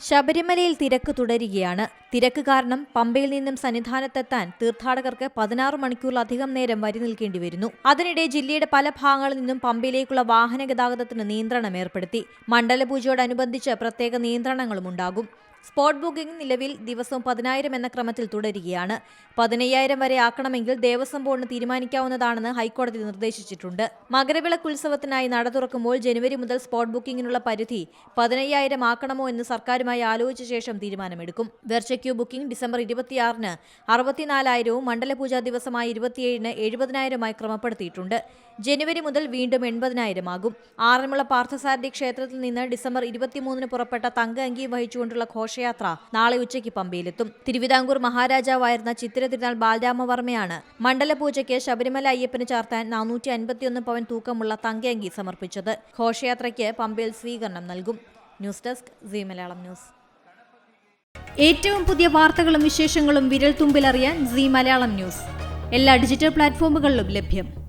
ശബരിമലയിൽ തിരക്ക് തുടരുകയാണ്. തിരക്ക് കാരണം പമ്പയിൽ നിന്നും സന്നിധാനത്തെത്താൻ തീർത്ഥാടകർക്ക് പതിനാറ് മണിക്കൂറിലധികം നേരം വരി നിൽക്കേണ്ടി വരുന്നു. അതിനിടെ ജില്ലയുടെ പല ഭാഗങ്ങളിൽ നിന്നും പമ്പയിലേക്കുള്ള വാഹന ഗതാഗതത്തിന് നിയന്ത്രണം ഏർപ്പെടുത്തി. മണ്ഡലപൂജയോടനുബന്ധിച്ച് പ്രത്യേക നിയന്ത്രണങ്ങളും ഉണ്ടാകും സ്പോട്ട് ബുക്കിംഗ് നിലവിൽ ദിവസവും പതിനായിരം എന്ന ക്രമത്തിൽ തുടരുകയാണ്. പതിനയ്യായിരം വരെ ആക്കണമെങ്കിൽ ദേവസ്വം ബോർഡിന് തീരുമാനിക്കാവുന്നതാണെന്ന് ഹൈക്കോടതി നിർദ്ദേശിച്ചിട്ടുണ്ട്. മകരവിളക്ക് ഉത്സവത്തിനായി നട തുറക്കുമ്പോൾ ജനുവരി മുതൽ സ്പോട്ട് ബുക്കിംഗിനുള്ള പരിധി പതിനയ്യായിരം ആക്കണമോ എന്ന് സർക്കാരുമായി ആലോചിച്ച ശേഷം തീരുമാനമെടുക്കും. വെർച്ചക്യൂ ബുക്കിംഗ് ഡിസംബർ ഇരുപത്തിയാറിന് അറുപത്തിനാലായിരവും മണ്ഡലപൂജാ ദിവസമായ ഇരുപത്തിയേഴിന് എഴുപതിനായിരമായി ക്രമപ്പെടുത്തിയിട്ടുണ്ട്. ജനുവരി മുതൽ വീണ്ടും എൺപതിനായിരമാകും. ആറന്മുള പാർത്ഥസാരഥി ക്ഷേത്രത്തിൽ നിന്ന് ഡിസംബർ ഇരുപത്തിമൂന്നിന് പുറപ്പെട്ട തങ്ക അങ്കി വഹിച്ചുകൊണ്ടുള്ള ഘോഷയാത്ര നാളെ ഉച്ചയ്ക്ക് പമ്പയിലെത്തും. തിരുവിതാംകൂർ മഹാരാജാവായിരുന്ന ചിത്തിര തിരുനാൾ ബാലരാമവർമ്മയാണ് മണ്ഡലപൂജയ്ക്ക് ശബരിമല അയ്യപ്പന് ചാർത്താൻ നാനൂറ്റി അൻപത്തിയൊന്ന് പവൻ തൂക്കമുള്ള തങ്കയങ്കി സമർപ്പിച്ചത്. ഘോഷയാത്രയ്ക്ക് പമ്പയിൽ സ്വീകരണം നൽകും. News desk C Malayalam news. ഏറ്റവും പുതിയ വാർത്തകളും വിശേഷങ്ങളും വിരൽ തുമ്പിലറിയാൻ സി മലയാളം ന്യൂസ്. എല്ലാ ഡിജിറ്റൽ പ്ലാറ്റ്ഫോമുകളിലും ലഭ്യം.